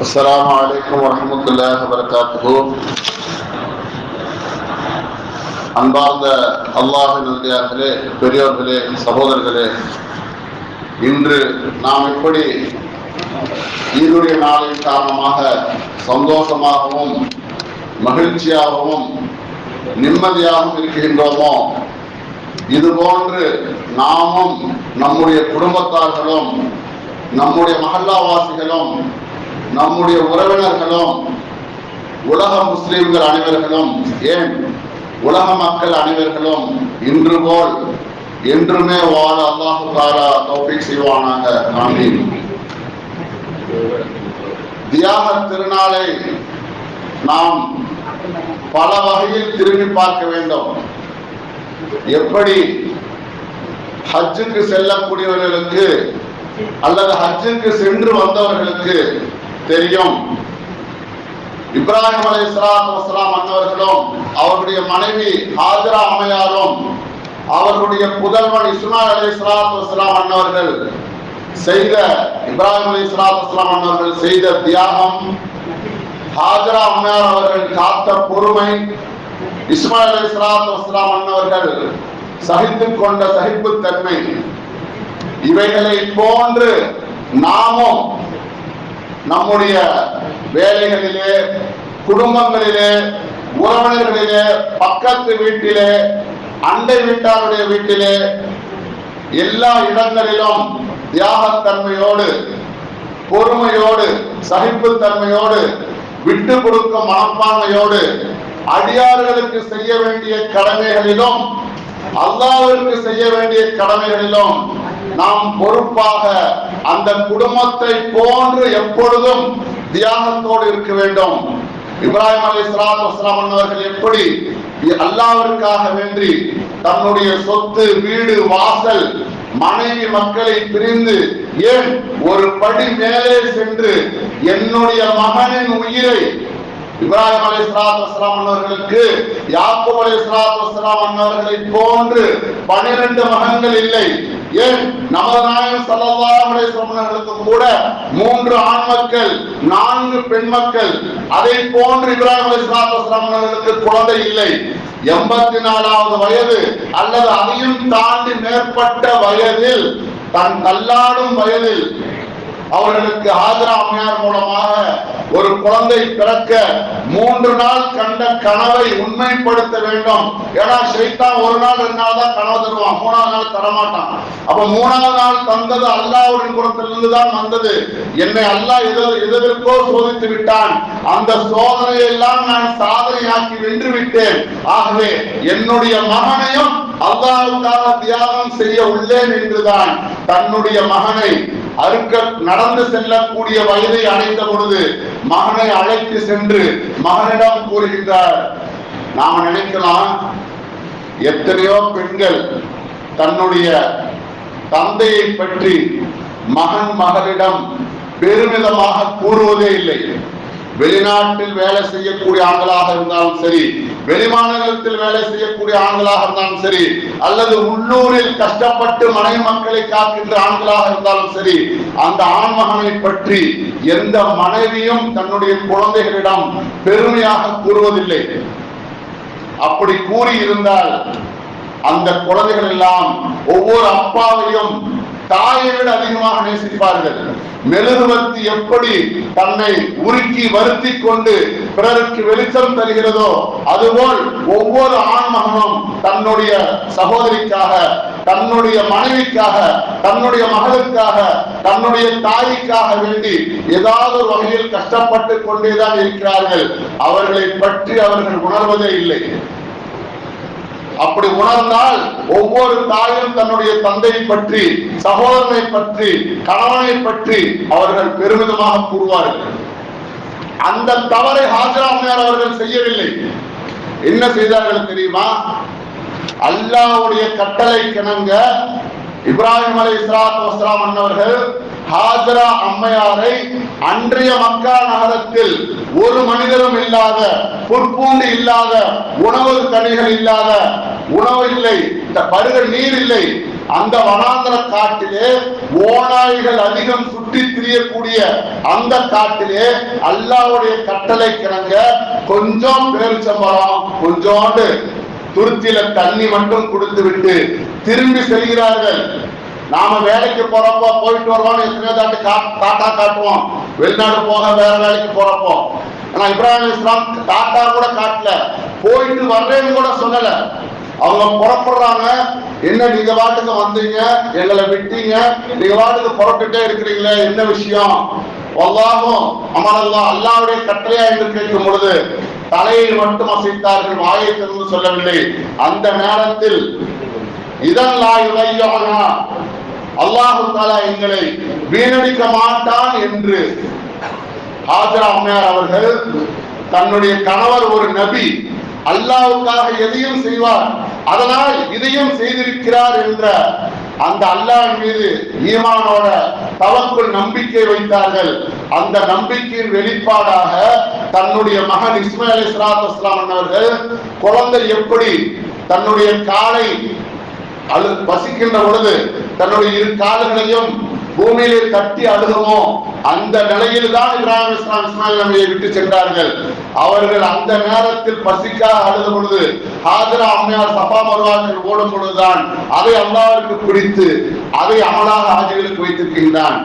السلام عليكم ورحمة الله وبركاته அன்பார்ந்த அல்லாஹின் நல்லடியார்களே பெரியோர்களே சகோதரர்களே இன்று நாம் எப்படி ஈதுடைய நாளின் காரணமாக சந்தோஷமாகவும் மகிழ்ச்சியாகவும் நிம்மதியாகவும் இருக்கின்றோமோ இதுபோன்று நாமும் நம்முடைய குடும்பத்தார்களும் நம்முடைய மஹல்லாவாசிகளும் நம்முடைய உறவினர்களும் உலக முஸ்லிம்கள் அனைவர்களும் ஏன் உலக மக்கள் அனைவர்களும் இன்று போல் என்றுமே வாழ அல்லாஹு தாரா தௌபிக் செய்வானாக? ஆமீன். தியாக திருநாளை நாம் பல வகையில் திரும்பி பார்க்க வேண்டும். எப்படி? ஹஜ்ஜுக்கு செல்லக்கூடியவர்களுக்கு அல்லது ஹஜ்ஜுக்கு சென்று வந்தவர்களுக்கு தெரியும். இப்ராஹிம் அலை சலாத்துலாம் அன்னவர்களும் அவருடைய மனைவி ஹாஜரா அம்மையாரும் அவர்களுடைய புதல்வன் இஸ்மாயில் அலை சலாத்து வசலாம் அன்னவர்கள் செய்த இப்ராஹிம் அலை சலாத்து வசலாம் அன்னவர்கள் செய்த தியாகம் ஹாஜரா அம்மையார் அவர்கள் காத்த பொறுமை இஸ்மாயில் அலை சலாத்து வசலாம் அன்னவர்கள் சகித்துக் கொண்ட சகிப்புத்தன்மை இவைகளை போன்று நாமும் நம்முடைய வேலைகளிலே குடும்பங்களிலே உறவினர்களிலே பக்கத்து வீட்டிலே அண்டை வீட்டாருடைய வீட்டிலே எல்லா இடங்களிலும் தியாகத்தன்மையோடு பொறுமையோடு சகிப்புத்தன்மையோடு விட்டு கொடுக்கும் மனப்பான்மையோடு அடியார்களுக்கு செய்ய வேண்டிய கடமைகளிலும் அல்லாவிற்கு செய்ய வேண்டிய கடமைகளிலும் நாம் பொறுப்பாக அந்த குடும்பத்தை போன்று எப்பொழுதும் தியாகத்தோடு இருக்க வேண்டும். இப்ராஹிம் அலி அவர்கள் எப்படி அல்லாவிற்காக வேண்டி தன்னுடைய சொத்து வீடு வாசல் மனைவி மக்களை பிரிந்து ஏன் ஒரு படி மேலே சென்று என்னுடைய மகனின் உயிரை இப்ராஹிம் அலி சலாத் வஸ்லாம் அன்னவர்களுக்கு யாக்கூப் அலி சலாத் வஸ்லாம் அன்னவர்களை போன்று பனிரெண்டு மகன்கள் இல்லை. ஏன்? நமது நாயகம் சல்லல்லாஹு அலைஹி கூட மூன்று ஆண் மக்கள் நான்கு பெண் மக்கள் அதை போன்று இப்ராஹிம் அலி சலாத் வஸ்லாம் அவர்களுக்கு குழந்தை இல்லை. எண்பத்தி நாலாவது வயது அல்லது அதையும் தாண்டி மேற்பட்ட வயதில் தன் தள்ளாடும் வயதில் அவர்களுக்கு ஆஜரா அம்மையார் மூலமாக ஒரு குழந்தை பிறக்க மூன்று நாள் கண்ட கனவை உண்மைப்படுத்த வேண்டும். ஏன்னா சைத்தா ஒரு நாள் ரெண்டு நாள் தான் கனவு தருவான். மூணாவது நாள் தரமாட்டான். அப்ப மூணாவது நாள் தந்தது அல்லாவுடன் புறத்திலிருந்து தான் வந்தது. என்னை அல்லாஹ் எதோ எதற்கோ சோதித்து விட்டான். அந்த சோதனையை எல்லாம் நான் சாதனையாக்கி வென்று விட்டேன். ஆகவே என்னுடைய மகனையும் அல்லாவுக்காக தியாகம் செய்ய உள்ளேன் என்றுதான். தன்னுடைய மகனை அறுக்க நடந்து செல்லக்கூடிய வயதை அடைந்த பொழுது மகனை அழைத்து சென்று மகனிடம் கூறுகின்றார் நாம நினைக்கலாம் எத்தனையோ பெண்கள் தன்னுடைய தந்தையை பற்றி மகன் மகளிடம் பெருமிதமாக கூறுவதே இல்லை. வெளிநாட்டில் வேலை செய்யக்கூடிய ஆண்களாக இருந்தாலும் சரி வெளிமாநிலத்தில் வேலை செய்யக்கூடிய ஆண்களாக இருந்தாலும் சரி அல்லது உள்ளூரில் கஷ்டப்பட்டு மனைவி மக்களை காக்கின்ற ஆண்களாக இருந்தாலும் சரி அந்த ஆண்மகனை பற்றி எந்த மனைவியும் தன்னுடைய குழந்தைகளிடம் பெருமையாக கூறுவதில்லை. அப்படி கூறி இருந்தால் அந்த குழந்தைகள் எல்லாம் ஒவ்வொரு அப்பாவையும் தாயை விட அதிகமாக நேசிப்பார்கள். மெழுகுவர்த்தி எப்படி தன்னை உருக்கி வருத்தி கொண்டு பிறருக்கு வெளிச்சம் தருகிறதோ அதுபோல் ஒவ்வொரு ஆண்மகனும் தன்னுடைய சகோதரிக்காக தன்னுடைய மனைவிக்காக தன்னுடைய மகளுக்காக தன்னுடைய தாய்க்காக வேண்டி ஏதாவது ஒரு வகையில் கஷ்டப்பட்டு கொண்டேதான் இருக்கிறார்கள். அவர்களை பற்றி அவர்கள் உணர்வதே இல்லை. அப்படி உணர்ந்தால் ஒவ்வொரு தாயும் தன்னுடைய தந்தையை பற்றி சகோதரனை பற்றி கணவனை பற்றி அவர்கள் பெருமிதமாக கூறுவார்கள். அந்த தவறை ஹாஜராமையார் அவர்கள் செய்யவில்லை. என்ன செய்தார்கள் தெரியுமா? அல்லாவுடைய கட்டளை கிணங்க இப்ராஹிம் அலை இஸ்லாத் வஸ்லாம் அன்னவர்கள் ஹாஜரா அம்மையாரை அன்றைய மக்கா நகரத்தில் ஒரு மனிதரும் இல்லாத புற்பூண்டு இல்லாத உணவு கனிகள் இல்லாத உணவு இல்லை இந்த பருக நீர் இல்லை அந்த வனாந்தர காட்டிலே ஓநாய்கள் அதிகம் சுற்றி திரியக்கூடிய அந்த காட்டிலே அல்லாவுடைய கட்டளை கிணங்க கொஞ்சம் பேரிச்சம்பரம் கொஞ்சோண்டு. துருத்தியில தண்ணி மட்டும் கொடுத்து விட்டு திரும்பி செல்கிறார்கள். நாம வேலைக்கு போறப்போ போயிட்டு வருவோம் எத்தனையோ தாட்டி கா- டாட்டா காட்டுவோம். வெளிநாடு போக வேற வேலைக்கு போறப்போ. ஆனா இப்ராஹிம் இஸ்லாம் டாட்டா கூட காட்டல. போயிட்டு வர்றேன்னு கூட சொல்லல. அவங்க புறப்படுறாங்க. என்ன நீங்க வாட்டுக்கு வந்தீங்க? எங்களை விட்டீங்க. நீங்க வாட்டுக்கு புறப்பட்டுட்டே இருக்கிறீங்களே என்ன விஷயம்? அல்லாஹும் அமரல்லா அல்லாவுடைய கட்டளையா என்று கேட்கும் பொழுது தலையை மட்டும் அசைத்தார்கள் வாயை திறந்து சொல்லவில்லை. அந்த நேரத்தில் இதெல்லாம் இளையோனா அல்லாஹு தாலா எங்களை வீணடிக்க மாட்டான் என்று ஹாஜரா அம்மையார் அவர்கள் தன்னுடைய கணவர் ஒரு நபி அல்லாவுக்காக எதையும் செய்வார். அதனால் இதையும் செய்திருக்கிறார் என்ற அந்த அல்லாஹ் மீது ஈமானோட தவக்குள் நம்பிக்கை வைத்தார்கள். அந்த நம்பிக்கையின் வெளிப்பாடாக தன்னுடைய மகன் இஸ்மாயில் அலி சலாத்து அவர்கள் குழந்தை எப்படி தன்னுடைய காலை அழு வசிக்கின்ற பொழுது தன்னுடைய இரு காலங்களையும் பூமியிலே தட்டி அழுகமோ அந்த நிலையில் தான் இப்ராஹிம் இஸ்லாம் இஸ்மாயில் நபியை விட்டு சென்றார்கள். அவர்கள் அந்த நேரத்தில் பசிக்காக அழுத பொழுது ஹாஜரா அம்மையார் சபா மருவாக்கள் ஓடும் பொழுதுதான் அதை அல்லாவிற்கு பிடித்து அதை அமலாக ஹாஜிகளுக்கு வைத்திருக்கின்றான்.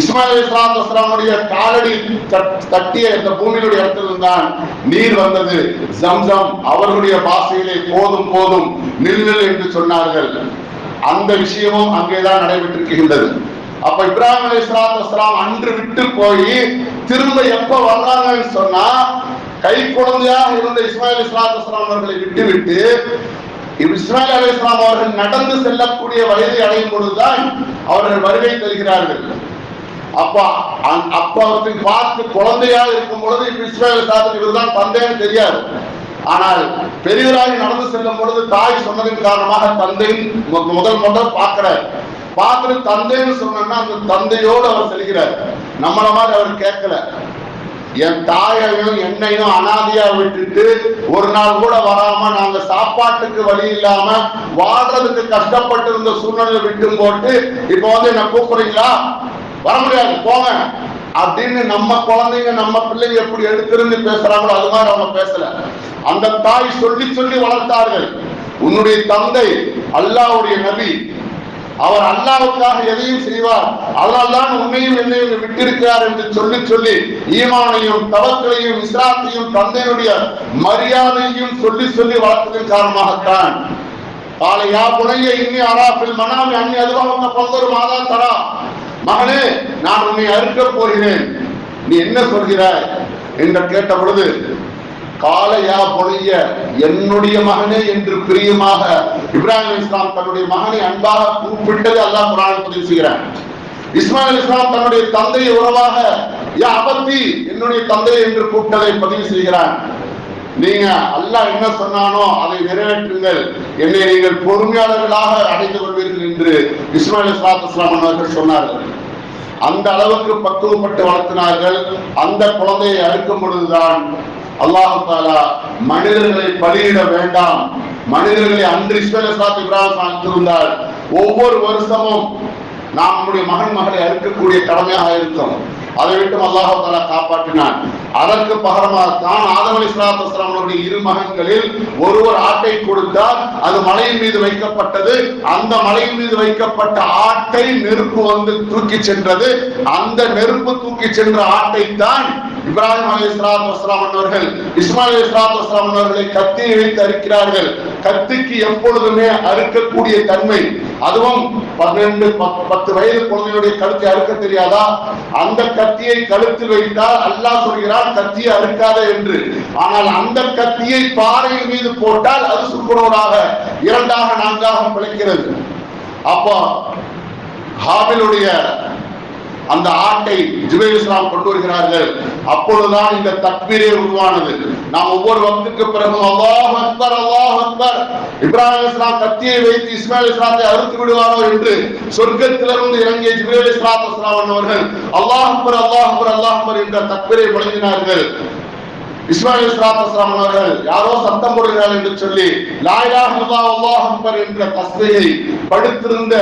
இஸ்மாயில் இஸ்லாம் அஸ்லாமுடைய காலடி தட்டிய இந்த பூமியினுடைய இடத்தில் தான் நீர் வந்தது. ஜம்சம் அவர்களுடைய பாசையிலே போதும் போதும் நில் என்று சொன்னார்கள். அந்த விஷயமும் அங்கேதான் நடைபெற்றிருக்கின்றது. அப்ப இப்ராஹிம் அலி இஸ்லாம் அன்று விட்டு போய் திரும்ப எப்ப வர்றாங்கன்னு சொன்னா கை குழந்தையாக இருந்த இஸ்மாயில் இஸ்லாத்துலாம் அவர்களை விட்டு விட்டு இஸ்மாயில் அலி இஸ்லாம் அவர்கள் நடந்து செல்லக்கூடிய வயதை அடையும் பொழுதுதான் அவர்கள் வருகை தருகிறார்கள். அப்பா அந்- அப்ப அவருக்கு பார்த்து குழந்தையாக இருக்கும் பொழுது இப்ப இஸ்மாயில் சாதன் இவர்தான் தந்தைன்னு தெரியாது. ஆனால் பெரியவராகி நடந்து செல்லும் பொழுது தாய் சொன்னதன் காரணமாக தந்தை மு- முதல் முதல் பார்க்கிறார். பார்த்துட்டு தந்தைன்னு சொன்னா அந்த தந்தையோடு அவர் செல்கிறார். நம்மள மாதிரி அவர் கேட்கல. என் தாயையும் என்னையும் அனாதியா விட்டுட்டு ஒரு நாள் கூட வராம நாங்க சாப்பாட்டுக்கு வழி இல்லாம வாழ்றதுக்கு கஷ்டப்பட்டு இருந்த சூழ்நிலை விட்டு போட்டு இப்ப வந்து என்ன கூப்பிடுறீங்களா? வர முடியாது போங்க. அப்படின்னு நம்ம குழந்தைங்க நம்ம பிள்ளைங்க எப்படி எடுத்திருந்து பேசுறாங்களோ அது மாதிரி அவங்க பேசல. அந்த தாய் சொல்லி சொல்லி வளர்த்தார்கள். உன்னுடைய தந்தை அல்லாஹ்வுடைய நபி. அவர் அல்லாவுக்காக எதையும் செய்வார். அல்லாதான் உன்னையும் என்னையும் விட்டிருக்கிறார் என்று சொல்லி சொல்லி ஈமானையும் தவக்களையும் இஸ்லாத்தையும் தந்தையினுடைய மரியாதையும் சொல்லி சொல்லி வளர்த்ததன் காரணமாகத்தான். காலையா புனைய இன்னி அராஃபில் மனாமி அன்னி அதுவாக பல்வேறு மாதா தரா. மகனே நான் உன்னை அறுக்க போகிறேன். நீ என்ன சொல்கிறாய்? என்று கேட்ட பொழுது காலையா பொழிய என்னுடைய மகனே என்று பிரியமாக இப்ராஹிம் இஸ்லாம் தன்னுடைய மகனை அன்பாக கூப்பிட்டது அல்லாஹ் குரான் பதிவு செய்கிறான். இஸ்மாயில் இஸ்லாம் தன்னுடைய தந்தையை உறவாக யா அபத்தி என்னுடைய தந்தை என்று கூப்பிட்டதை பதிவு செய்கிறான். நீங்க அல்லாஹ் என்ன சொன்னானோ அதை நிறைவேற்றுங்கள். என்னை நீங்கள் பொறுமையாளர்களாக அடைந்து கொள்வீர்கள் என்று இஸ்மாயில் இஸ்லாத் இஸ்லாம் அவர்கள் சொன்னார்கள். அந்த அளவுக்கு பக்குவப்பட்டு வளர்த்தினார்கள். அந்த குழந்தையை அறுக்கும் பொழுதுதான் அல்லாஹு தாலா மனிதர்களை பலியிட வேண்டாம். மனிதர்களை அன்று இஸ்மாயில் இஸ்லாத் இப்ராஹிம் அழைத்திருந்தால் ஒவ்வொரு வருஷமும் நாம் நம்முடைய மகன் மகளை அறுக்கக்கூடிய கடமையாக இருக்கும் அதை விட்டும் அல்லாஹ் காப்பாற்றினான். அதற்கு பகரமாக தான் ஆதம் அலி அவருடைய இரு மகன்களில் ஒருவர் ஆட்டை கொடுத்தார் அது மலையின் மீது வைக்கப்பட்டது. அந்த மலையின் மீது வைக்கப்பட்ட ஆட்டை நெருப்பு வந்து தூக்கி சென்றது. அந்த நெருப்பு தூக்கி சென்ற ஆட்டை தான் இப்ராஹிம் அலி வஸ்லாம் அவர்கள் இஸ்மாயில் அலி வஸ்லாம் அவர்களை கத்தியை வைத்து அறுக்கிறார்கள். கத்திக்கு எப்பொழுதுமே அறுக்கக்கூடிய தன்மை அதுவும் பன்னெண்டு பத்- பத்து வயது குழந்தையுடைய கழுத்தை அறுக்க தெரியாதா? அந்த கத்தியை கழுத்தில் வைத்தால் அல்லாஹ் சொல்கிறான் கத்தியை அறுக்காத என்று. ஆனால் அந்த கத்தியை பாறையின் மீது போட்டால் அது சுக்குநூறாக இரண்டாக நான்காக பிழைக்கிறது. அப்போ ஹாபிலுடைய அந்த ஆட்டை ஜுபைல் இஸ்லாம் கொண்டு வருகிறார்கள். அப்பொழுதுதான் இந்த தக்பீரே உருவானது. நாம் ஒவ்வொரு வக்துக்கு பிறகு அல்லாஹ் அக்பர் அல்லாஹ் அக்பர். இப்ராஹிம் இஸ்லாம் கத்தியை வைத்து இஸ்மாயில் இஸ்லாத்தை அறுத்து விடுவாரோ என்று சொர்க்கத்திலிருந்து இறங்கிய ஜிப்ரேல் இஸ்லாத் இஸ்லாம் அவர்கள் அல்லாஹ் அக்பர் அல்லாஹ் அக்பர் அல்லாஹ் அக்பர் என்ற தக்பீரை வழங்கினார்கள். இஸ்மாயில் இஸ்லாத் இஸ்லாம் அவர்கள் யாரோ சத்தம் போடுகிறார்கள் என்று சொல்லி லாயா அல்லாஹ் அக்பர் என்ற தஸ்தையை படுத்திருந்த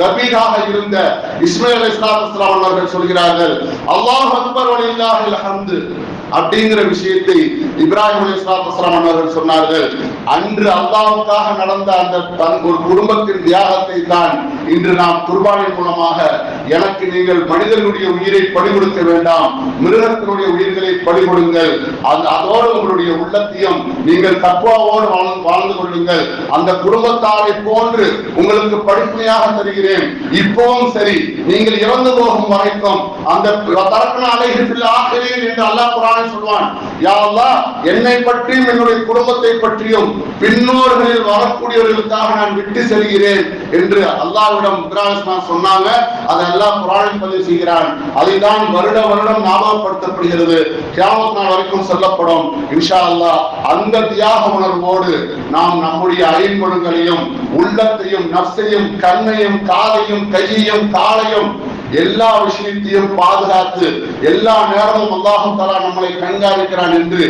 ரபீகாக இருந்த இஸ்மாயில் இஸ்லாம் அவர்கள் சொல்கிறார்கள் அல்லாஹ் அக்பர் வலில்லாஹில் ஹம்து. அப்படிங்கிற விஷயத்தை இப்ராஹிம் அலிஸ்லாத்துலாம் அவர்கள் சொன்னார்கள். அன்று அல்லாவுக்காக நடந்த அந்த தன் ஒரு குடும்பத்தின் தியாகத்தை தான் இன்று நாம் குர்பானின் மூலமாக எனக்கு நீங்கள் மனிதனுடைய உயிரை பறி கொடுக்க வேண்டாம் மிருகத்தினுடைய உயிர்களை பறி அந்த அதோடு உங்களுடைய உள்ளத்தையும் நீங்கள் தக்குவாவோடு வாழ்ந்து வாழ்ந்து கொள்ளுங்கள். அந்த குடும்பத்தாரை போன்று உங்களுக்கு படிப்புமையாக தருகிறேன். இப்பவும் சரி நீங்கள் இறந்து போகும் வரைக்கும் அந்த தரப்பின அலைகள் ஆகிறேன் என்று அல்லாஹ் குரானில் சொல்வான் யா அல்லாஹ் என்னை பற்றியும் என்னுடைய குடும்பத்தை பற்றியும் பின்னோர்களில் வரக்கூடியவர்களுக்காக நான் விட்டு செல்கிறேன் என்று அல்லாஹ்விடம் இப்ராஹிம் சொன்னாங்க. அதை அல்லாஹ் குரானில் பதிவு செய்கிறான். அதைதான் வருட வருடம் ஞாபகப்படுத்தப்படுகிறது. கியாமத் நாள் வரைக்கும் சொல்லப்படும். இன்ஷா அல்லாஹ் அந்த தியாக உணர்வோடு நாம் நம்முடைய ஐம்பொழுங்களையும் உள்ளத்தையும் நப்சையும் கண்ணையும் காதையும் கையையும் காலையும் எல்லா விஷயத்தையும் பாதுகாத்து எல்லா நேரமும் அல்லாஹும் தலா நம்மளை கண்காணிக்கிறான் என்று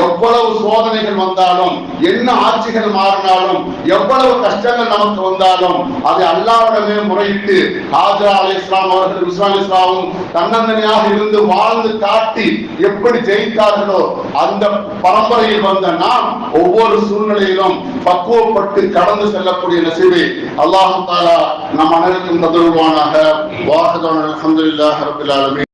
எவ்வளவு சோதனைகள் வந்தாலும் என்ன ஆட்சிகள் மாறினாலும் எவ்வளவு கஷ்டங்கள் நமக்கு வந்தாலும் அதை அல்லாவிடமே முறையிட்டு ஹாஜரா அலி இஸ்லாம் அவர்கள் இஸ்லாம் இஸ்லாமும் தன்னந்தனியாக இருந்து வாழ்ந்து காட்டி எப்படி ஜெயித்தார்களோ அந்த பரம்பரையில் வந்த நாம் ஒவ்வொரு சூழ்நிலையிலும் பக்குவப்பட்டு கடந்து செல்லக்கூடிய நசிவை அல்லாஹு தாலா நம் அனைவருக்கும் தந்துருவானாக வாஹதன் அல்ஹம்துலில்லாஹி ரப்பில் ஆலமீன்